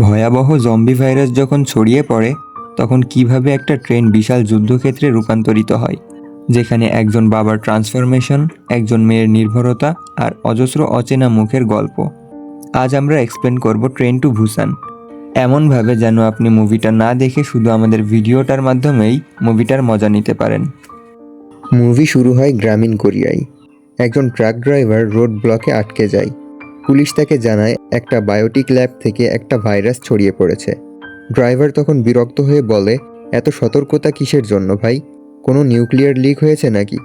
ভয়াবহ zombie virus যখন ছড়িয়ে পড়ে, তখন কীভাবে একটা ট্রেন বিশাল যুদ্ধক্ষেত্রে রূপান্তরিত হয়? যেখানে একজন বাবার ট্রান্সফরমেশন একজন মেয়ের নির্ভরতা আর অজস্র অচেনা মুখের গল্প। আজ আমরা এক্সপ্লেন করব ট্রেন টু ভুসান এমনভাবে যেন আপনি মুভিটা না দেখে শুধু আমাদের ভিডিওটার মাধ্যমেই মুভিটার মজা নিতে পারেন। মুভি শুরু হয় গ্রামীণ কোরিয়ায়। একজন ট্রাক ড্রাইভার রোড ব্লকে আটকে যায়। পুলিশ তাকে জানায়, একটা বায়োটিক ল্যাব থেকে একটা ভাইরাস ছড়িয়ে পড়েছে। ড্রাইভার তখন বিরক্ত হয়ে বলে, এত সতর্কতা কিসের জন্য ভাই? কোনো নিউক্লিয়ার লিক হয়েছে নাকি?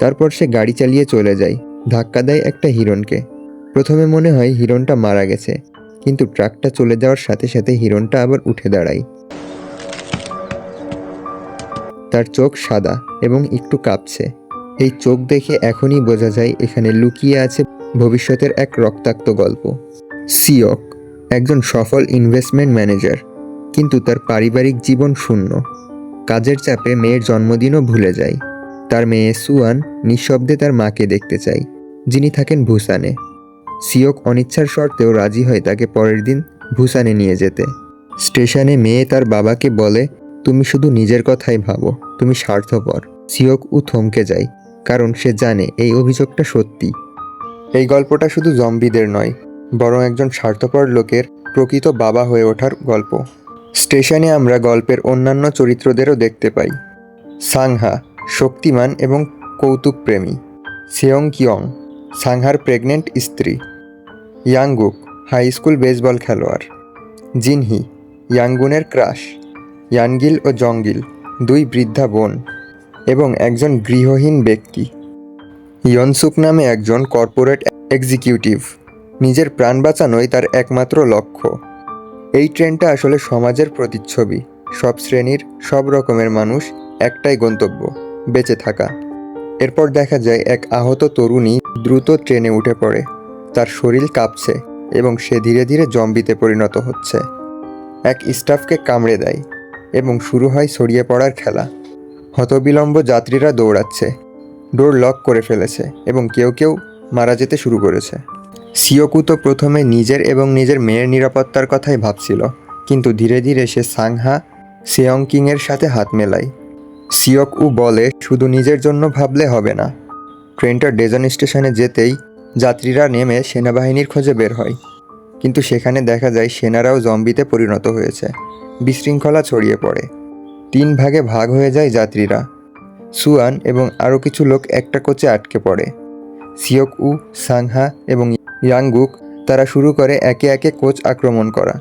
তারপর সে গাড়ি চালিয়ে চলে যায়, ধাক্কা দেয় একটা হিরণকে। প্রথমে মনে হয় হিরণটা মারা গেছে, কিন্তু ট্রাকটা চলে যাওয়ার সাথে সাথে হিরণটা আবার উঠে দাঁড়ায়। তার চোখ সাদা এবং একটু কাঁপছে। এই চোখ দেখে এখনই বোঝা যায় এখানে লুকিয়ে আছে ভবিষ্যতের এক রক্তাক্ত গল্প। সিয়ক, একজন সফল ইনভেস্টমেন্ট ম্যানেজার কিন্তু তার পারিবারিক জীবন শূন্য। কাজের চাপে মেয়ের জন্মদিনও ভুলে যায়। তার মেয়ে সুয়ান নিঃশব্দে তার মাকে দেখতে চায়, যিনি থাকেন ভুসানে। সিয়ক অনিচ্ছার শর্তেও রাজি হয় তাকে পরের দিন ভুসানে নিয়ে যেতে। স্টেশনে মেয়ে তার বাবাকে বলে, তুমি শুধু নিজের কথাই ভাবো, তুমি স্বার্থপর। সিয়ক উ থমকে যায়, কারণ সে জানে এই অভিযোগটা সত্যি। এই গল্পটা শুধু জম্বিদের নয়, বরং একজন স্বার্থপর লোকের প্রকৃত বাবা হয়ে ওঠার গল্প। স্টেশনে আমরা গল্পের অন্যান্য চরিত্রদেরও দেখতে পাই। সাংহা, শক্তিমান এবং কৌতুকপ্রেমী। সেয়ং কিয়ং, সাংহার প্রেগনেন্ট স্ত্রী। ইয়াংগুক হাই স্কুল বেসবল খেলোয়াড়। জিনহি ইয়াঙ্গুনের ক্রাশ। ইয়ানগিল ও জঙ্গিল, দুই বৃদ্ধা বোন এবং একজন গৃহহীন ব্যক্তি। ইয়নসুক নামে একজন কর্পোরেট এক্সিকিউটিভ। নিজের প্রাণ বাঁচানোই তার একমাত্র লক্ষ্য। এই ট্রেনটা আসলে সমাজের প্রতিচ্ছবি। সব শ্রেণির, সব রকমের মানুষ একটাই গন্তব্য, বেঁচে থাকা। এরপর দেখা যায় এক আহত তরুণী দ্রুত ট্রেনে উঠে পড়ে। তার শরীর কাঁপছে এবং সে ধীরে ধীরে জম্বিতে পরিণত হচ্ছে। এক স্টাফকে কামড়ে দেয় এবং শুরু হয় ছড়িয়ে পড়ার খেলা। হতবিলম্ব যাত্রীরা দৌড়াচ্ছে। ডোর লক করে ফেলেছে এবং কেউ কেউ মারা যেতে শুরু করেছে। সিওকু তো প্রথমে নিজের এবং নিজের মেয়ের নিরাপত্তার কথাই ভাবছিল, কিন্তু ধীরে ধীরে সে সাংহা সেয়ং কিংয়ের সাথে হাত মেলায়। সিওক উ বলে, শুধু নিজের জন্য ভাবলে হবে না। ট্রেনটা ডেজন স্টেশনে যেতেই যাত্রীরা নেমে সেনাবাহিনীর খোঁজে বের হয়। কিন্তু সেখানে দেখা যায় সেনারাও জম্বিতে পরিণত হয়েছে। বিশৃঙ্খলা ছড়িয়ে পড়ে। তিন ভাগে ভাগ হয়ে যায় যাত্রীরা। সুয়ান এবং আরও কিছু লোক একটা কোচে আটকে পড়ে। সিওক উ, সাংহা এবং ইয়াংগুক তারা শুরু করে একে একে কোচ আক্রমণ করা।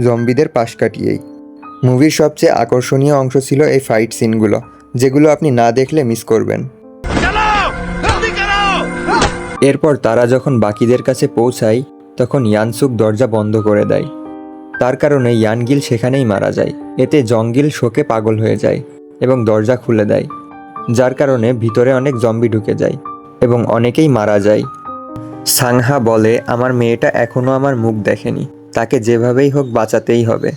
জম্বিদের পাশ কাটিয়েই। মুভির সবচেয়ে আকর্ষণীয় অংশ ছিল এই ফাইট সিনগুলো, যেগুলো আপনি না দেখলে মিস করবেন। এরপর তারা যখন বাকিদের কাছে পৌঁছায়, তখন ইয়ানসুক দরজা বন্ধ করে দেয়। তার কারণে ইয়ানগিল সেখানেই মারা যায়। এতে জঙ্গিল শোকে পাগল হয়ে যায় এবং দরজা খুলে দেয়। যার কারণে ভিতরে অনেক জম্বি ঢুকে যায় এবং অনেকেই মারা যায়। সাংহা বলে, আমার মেয়েটা এখনও আমার মুখ দেখেনি। তাকে যেভাবেই হোক বাঁচাতেই হবে।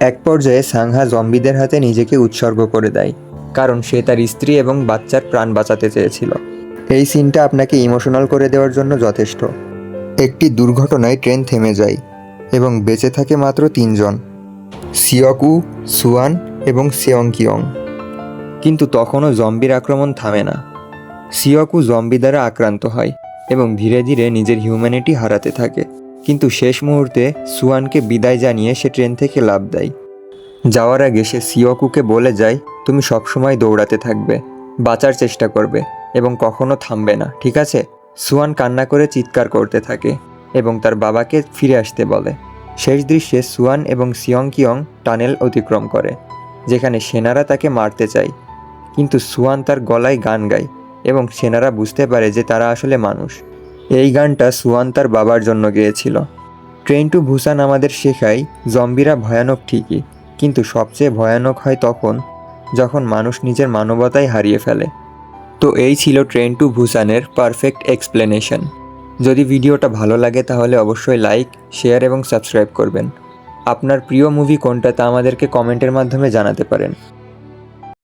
এক পর্যায়ে সাংহা জম্বিদের হাতে নিজেকে উৎসর্গ করে দেয়, কারণ সে তার স্ত্রী এবং বাচ্চার প্রাণ বাঁচাতে চেয়েছিল। এই সিনটা আপনাকে ইমোশনাল করে দেওয়ার জন্য যথেষ্ট। একটি দুর্ঘটনায় ট্রেন থেমে যায় এবং বেঁচে থাকে মাত্র তিনজন, সিয়কু, সুয়ান এবং সেয়ং কিয়ং কিন্তু তখনও জম্বির আক্রমণ থামে না। সিয়কু জম্বি দ্বারা আক্রান্ত হয় এবং ধীরে ধীরে নিজের হিউম্যানিটি হারাতে থাকে। কিন্তু শেষ মুহূর্তে সুয়ানকে বিদায় জানিয়ে সে ট্রেন থেকে লাভ দেয়। যাওয়ার আগে সে সিয়কুকে বলে যায়, তুমি সবসময় দৌড়াতে থাকবে, বাঁচার চেষ্টা করবে এবং কখনো থামবে না, ঠিক আছে? সুয়ান কান্না করে চিৎকার করতে থাকে এবং তার বাবাকে ফিরে আসতে বলে। শেষ দৃশ্যে সুয়ান এবং সিয়ং কিয়ং টানেল অতিক্রম করে, যেখানে সেনারা তাকে মারতে চায়। কিন্তু সুয়ান তার গলায় গান গায় এবং সেনারা বুঝতে পারে যে তারা আসলে মানুষ। এই গানটা সুয়ান তার বাবার জন্য গেয়েছিল। ট্রেন টু ভুসান আমাদের শেখায়, জম্বিরা ভয়ানক ঠিকই, কিন্তু সবচেয়ে ভয়ানক হয় তখন যখন মানুষ নিজের মানবতাই হারিয়ে ফেলে। তো এই ছিল ট্রেন টু ভুসানের পারফেক্ট এক্সপ্লেনেশন। যদি ভিডিওটা ভালো লাগে তাহলে অবশ্যই লাইক, শেয়ার এবং সাবস্ক্রাইব করবেন। আপনার প্রিয় মুভি কোনটা তা আমাদেরকে কমেন্টের মাধ্যমে জানাতে পারেন।